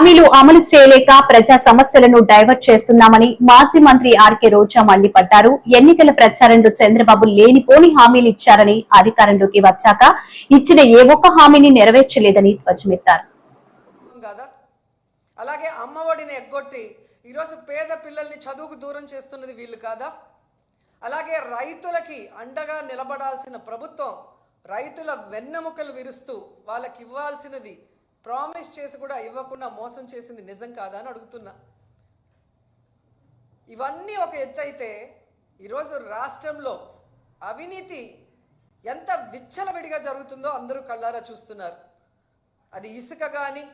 హామీలు అమలు చేయలేక ప్రజా సమస్యలను డైవర్ట్ చేస్తున్నామని మాజీ మంత్రి ఆర్కే రోజా మండిపడ్డారు. ఎన్నికల ప్రచారంలో చంద్రబాబు లేనిపోని హామీలు ఇచ్చారని అధికారంలోకి వచ్చాక ఇచ్చిన ఏ ఒక్క హామీని నెరవేర్చలేదని ధ్వజమెత్తారు. అలాగే అమ్మఒడిని ఎగ్గొట్టి ఈరోజు పేద పిల్లల్ని చదువుకు దూరం చేస్తున్నది వీళ్ళు కాదా? అలాగే రైతులకి అండగా నిలబడాల్సిన ప్రభుత్వం రైతుల వెన్నెముకలు విరుస్తూ వాళ్ళకి ఇవ్వాల్సినది ప్రామిస్ చేసి కూడా ఇవ్వకుండా మోసం చేసింది నిజం కాదా అని అడుగుతున్నా. ఇవన్నీ ఒక ఎత్తు అయితే ఈరోజు రాష్ట్రంలో అవినీతి ఎంత విచ్చలవిడిగా జరుగుతుందో అందరూ కళ్ళారా చూస్తున్నారు. అది ఇసుక కానీ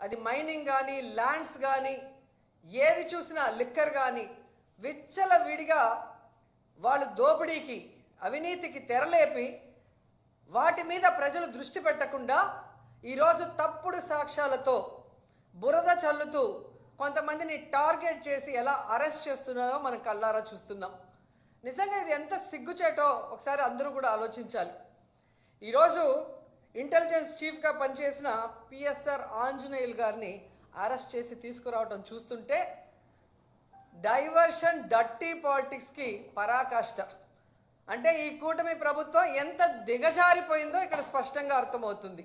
అది మైనింగ్ కానీ ల్యాండ్స్ కానీ ఏది చూసినా లిక్కర్ కానీ విచ్చల విడిగా వాళ్ళు దోపిడీకి అవినీతికి తెరలేపి వాటి మీద ప్రజలు దృష్టి పెట్టకుండా ఈరోజు తప్పుడు సాక్ష్యాలతో బురద చల్లుతూ కొంతమందిని టార్గెట్ చేసి ఎలా అరెస్ట్ చేస్తున్నారో మనం కల్లారా చూస్తున్నాం. నిజంగా ఇది ఎంత సిగ్గుచేటో ఒకసారి అందరూ కూడా ఆలోచించాలి. ఈరోజు ఇంటెలిజెన్స్ చీఫ్గా పనిచేసిన పిఎస్ఆర్ ఆంజనేయులు గారిని అరెస్ట్ చేసి తీసుకురావడం చూస్తుంటే డైవర్షన్ డట్టి పాలిటిక్స్కి పరాకాష్ట. అంటే ఈ కూటమి ప్రభుత్వం ఎంత దిగజారిపోయిందో ఇక్కడ స్పష్టంగా అర్థమవుతుంది.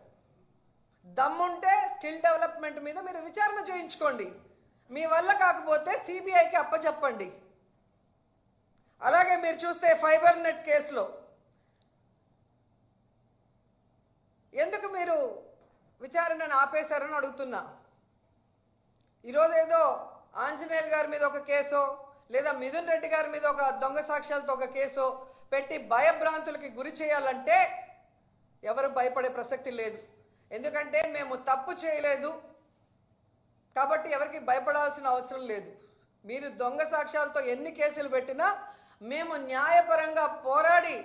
దమ్ముంటే స్కిల్ డెవలప్మెంట్ మీద మీరు విచారణ చేయించుకోండి. మీ వల్ల కాకపోతే సిబిఐకి అప్పచెప్పండి అలాగే మీరు చూస్తే ఫైబర్ నెట్ కేసులో ఎందుకు మీరు విచారణను ఆపేశారని అడుగుతున్నా. ఈరోజు ఏదో ఆంజనేయులు గారి మీద ఒక కేసో లేదా మిథున్ రెడ్డి గారి మీద ఒక దొంగ సాక్ష్యాలతో ఒక కేసో పెట్టి భయభ్రాంతులకి గురి చేయాలంటే ఎవరు భయపడే ప్రసక్తి లేదు. ఎందుకంటే మేము తప్పు చేయలేదు కాబట్టి ఎవరికి భయపడాల్సిన అవసరం లేదు. మీరు దొంగ సాక్ష్యాలతో ఎన్ని కేసులు పెట్టినా మేము న్యాయపరంగా పోరాడి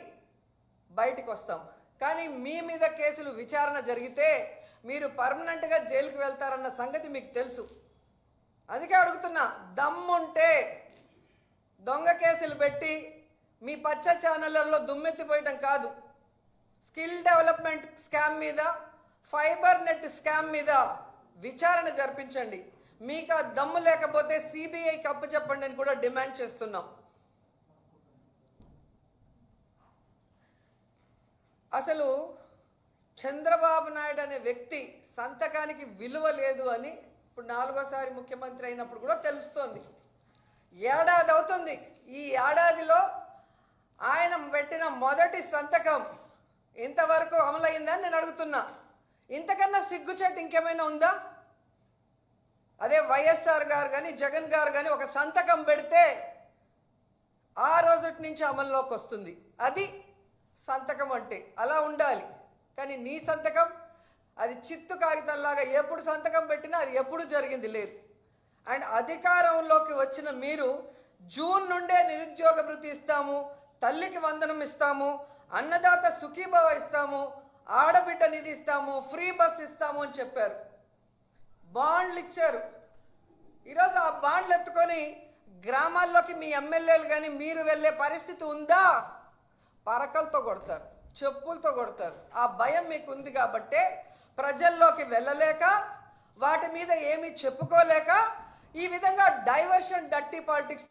బయటికి వస్తాం కానీ మీ మీద కేసులు విచారణ జరిగితే మీరు పర్మనెంట్గా జైలుకి వెళ్తారన్న సంగతి మీకు తెలుసు. అందుకే అడుగుతున్నా దమ్ముంటే దొంగ కేసులు పెట్టి మీ పచ్చ ఛానళ్ళలో దుమ్మెత్తిపోయటం కాదు. స్కిల్ డెవలప్మెంట్ స్కామ్ మీద ఫైబర్ నెట్ స్కామ్ మీద విచారణ జరిపించండి. మీకు ఆ దమ్ము లేకపోతే సిబిఐకి అప్పు చెప్పండి అని కూడా డిమాండ్ చేస్తున్నాం. అసలు చంద్రబాబు నాయుడు అనే వ్యక్తి సంతకానికి విలువ లేదు అని ఇప్పుడు నాలుగోసారి ముఖ్యమంత్రి అయినప్పుడు కూడా తెలుస్తోంది. ఏడాది అవుతుంది. ఈ ఏడాదిలో ఆయన పెట్టిన మొదటి సంతకం ఇంతవరకు అమలైందని నేను అడుగుతున్నా. ఇంతకన్నా సిగ్గుచేటు ఇంకేమైనా ఉందా? అదే వైఎస్ఆర్ గారు కానీ జగన్ గారు కానీ ఒక సంతకం పెడితే ఆ రోజుటి నుంచి అమల్లోకి వస్తుంది. అది సంతకం అంటే అలా ఉండాలి. కానీ నీ సంతకం అది చిత్తు కాగితంలాగా ఎప్పుడు సంతకం పెట్టినా అది ఎప్పుడు జరిగింది లేదు. అండ్ అధికారంలోకి వచ్చిన మీరు జూన్ నుండే నిరుద్యోగ భృతి ఇస్తాము తల్లికి వందనం ఇస్తాము అన్నదాత సుఖీభవ ఇస్తాము ఆడబిడ్డ నిధి ఇస్తాము ఫ్రీ బస్ ఇస్తాము అని చెప్పారు. బాండ్లు ఇచ్చారు. ఈరోజు ఆ బాండ్లు ఎత్తుకొని గ్రామాల్లోకి మీ ఎమ్మెల్యేలు కానీ మీరు వెళ్ళే పరిస్థితి ఉందా? పరకలతో కొడతారు చెప్పులతో కొడతారు. ఆ భయం మీకు ఉంది కాబట్టే ప్రజల్లోకి వెళ్ళలేక వాటి మీద ఏమీ చెప్పుకోలేక ఈ విధంగా డైవర్షన్ డట్టి పాలిటిక్స్